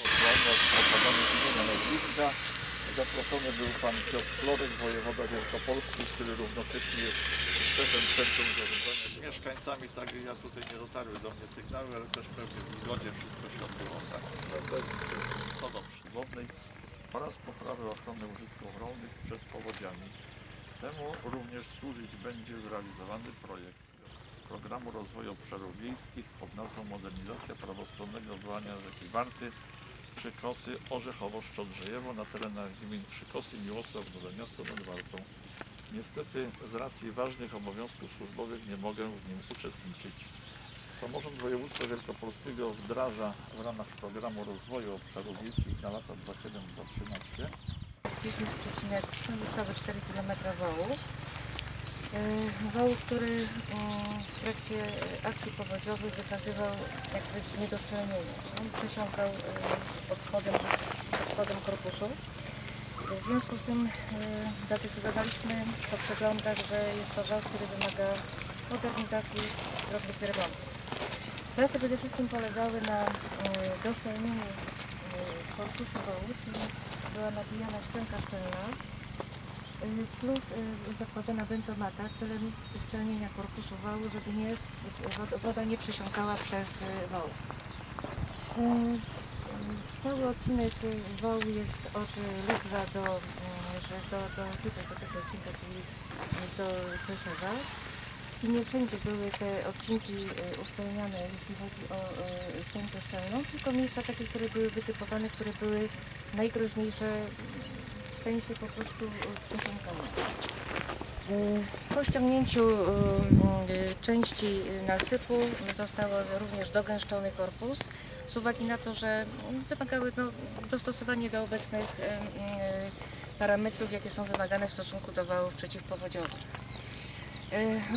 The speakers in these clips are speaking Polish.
posłania z popadami imienia nazwiska. Zaproszony był pan Piotr Florek, wojewoda wielkopolski, który równocześnie jest szefem Centrum Zarządzania z mieszkańcami, także ja tutaj nie dotarły do mnie sygnały, ale też pewnie w zgodzie wszystko się odbyło tak. To dobrze. Wodnej oraz poprawy ochrony użytków rolnych przed powodziami. Temu również służyć będzie zrealizowany projekt Programu Rozwoju Obszarów Wiejskich pod nazwą Modernizacja prawostronnego odwołania rzeki Warty, Przykosy, Orzechowo-Szczodrzejewo na terenach gmin Przykosy, Miłosław, Nowe Miasto nad Wartą. Niestety z racji ważnych obowiązków służbowych nie mogę w nim uczestniczyć. Samorząd Województwa Wielkopolskiego wdraża w ramach Programu Rozwoju Obszarów Wiejskich na lata 2007-2013 Gdzieś jest przecinek cały 4 km wału. Yy, Wału, który yy, w trakcie akcji powodziowej wykazywał jakby niedostrzelnienie. On przesiąkał yy, pod spodem, pod korpusu. W związku z tym zadecydowaliśmy po przeglądach, że jest to wał, który wymaga modernizacji drobnych remontów. Prace przede wszystkim polegały na doszczelnieniu yy, korpusu wału, czyli była nabijana szczęka szczelna plus y, zakładana benzomata celem uszczelnienia korpusu wału, żeby nie, woda- nie przesiąkała przez y, wał. Y, y, Cały odcinek y, wału jest od y, Lubrza do, y, do, do, tutaj, do tego odcinka, czyli y, do Czeszewa. I nie wszędzie były te odcinki y, uszczelniane, jeśli chodzi o y, szczękę szczelną, tylko miejsca takie, które były wytypowane, które były najgroźniejsze w sensie po prostu y, przesiąkania. Y, Po ściągnięciu y, części nasypu został również dogęszczony korpus z uwagi na to, że wymagały no, dostosowania do obecnych parametrów, jakie są wymagane w stosunku do wałów przeciwpowodziowych.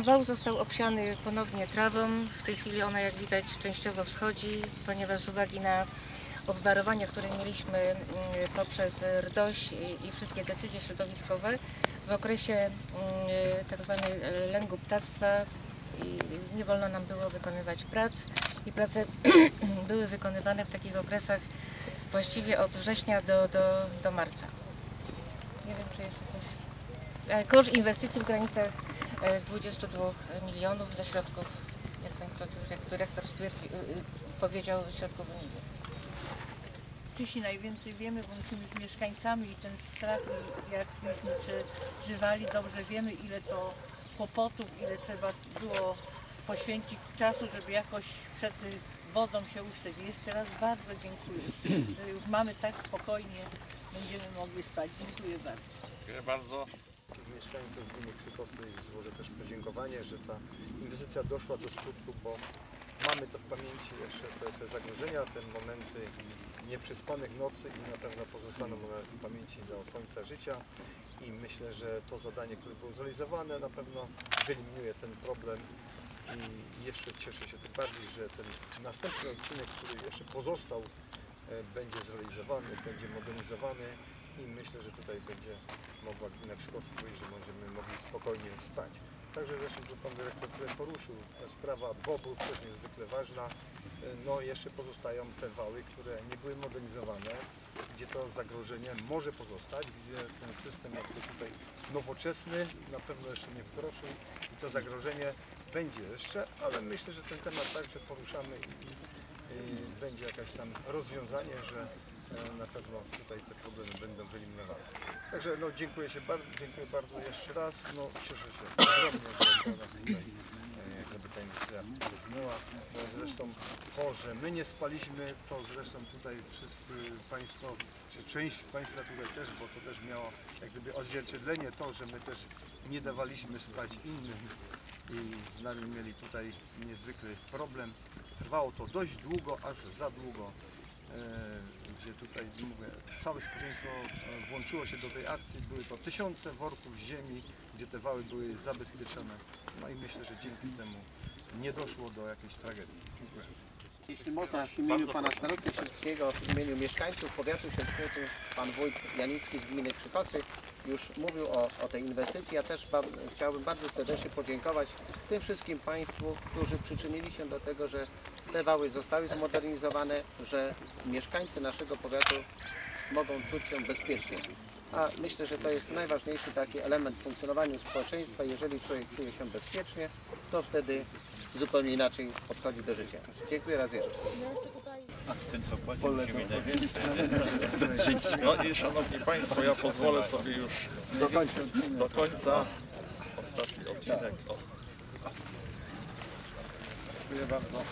Wał został obsiany ponownie trawą. W tej chwili ona, jak widać, częściowo wschodzi, ponieważ z uwagi na obwarowania, które mieliśmy mm, poprzez RDOŚ i, wszystkie decyzje środowiskowe w okresie mm, tak zwanej e, lęgu ptactwa i nie wolno nam było wykonywać prac i prace były wykonywane w takich okresach właściwie od września do, do, do marca. Nie wiem, czy jeszcze coś. E, Koszt inwestycji w granicach e, 22 milionów ze środków, jak Państwo, jak dyrektor stwierdzi, y, y, powiedział, środków unijnych. Wcześniej najwięcej wiemy, bo myśmy z mieszkańcami i ten strach, jak myśmy przeżywali, dobrze wiemy ile to kłopotów, ile trzeba było poświęcić czasu, żeby jakoś przed wodą się ustać. Jeszcze raz bardzo dziękuję, że już mamy tak spokojnie, będziemy mogli spać. Dziękuję bardzo. Dziękuję bardzo. mieszkańców gminy Krykosy złożę też podziękowanie, że ta inwestycja doszła do skutku, bo mamy to w pamięci jeszcze te, te zagrożenia, te momenty nieprzyspanych nocy i na pewno pozostaną w pamięci do końca życia. I myślę, że to zadanie, które było zrealizowane na pewno wyeliminuje ten problem. I jeszcze cieszę się tym bardziej, że ten następny odcinek, który jeszcze pozostał e, będzie zrealizowany, będzie modernizowany. I myślę, że tutaj będzie mogła gmina Przykosy powiedzieć, że będziemy mogli spokojnie spać. Także zresztą co Pan Dyrektor tutaj poruszył, sprawa bobrów też niezwykle ważna. E, No jeszcze pozostają te wały, które nie były modernizowane, gdzie to zagrożenie może pozostać, gdzie ten system jakby tutaj nowoczesny na pewno jeszcze nie wkroczył i to zagrożenie będzie jeszcze, ale myślę, że ten temat także poruszamy i, i będzie jakieś tam rozwiązanie, że e, na pewno tutaj te problemy będą wyeliminowane. Także no, dziękuję się bardzo, dziękuję bardzo jeszcze raz. No, cieszę się ogromnie, że do nas tutaj e, jakby ta inwestycja dotknęła. No, zresztą to, że my nie spaliśmy, to zresztą tutaj wszyscy Państwo, czy część Państwa tutaj też, bo to też miało jak gdyby odzwierciedlenie to, że my też nie dawaliśmy spać innym i z nami mieli tutaj niezwykły problem. Trwało to dość długo, aż za długo e, gdzie tutaj mówię, całe społeczeństwo e, włączyło się do tej akcji. Były to tysiące worków ziemi, gdzie te wały były zabezpieczone. No i myślę, że dzięki temu nie doszło do jakiejś tragedii. Dziękuję. Jeśli można w imieniu pana starosty w imieniu mieszkańców powiatu świerskiego, pan wójt Janicki z gminy Krzytosy, już mówił o, o tej inwestycji. Ja też chciałbym bardzo serdecznie podziękować tym wszystkim Państwu, którzy przyczynili się do tego, że te wały zostały zmodernizowane, że mieszkańcy naszego powiatu mogą czuć się bezpiecznie. A myślę, że to jest najważniejszy taki element w funkcjonowaniu społeczeństwa. Jeżeli człowiek czuje się bezpiecznie, to wtedy zupełnie inaczej podchodzi do życia. Dziękuję raz jeszcze. Ten co płaci musi mieć najwięcej. No i szanowni Państwo, ja pozwolę sobie już do końca, do końca ostatni odcinek. Dziękuję bardzo.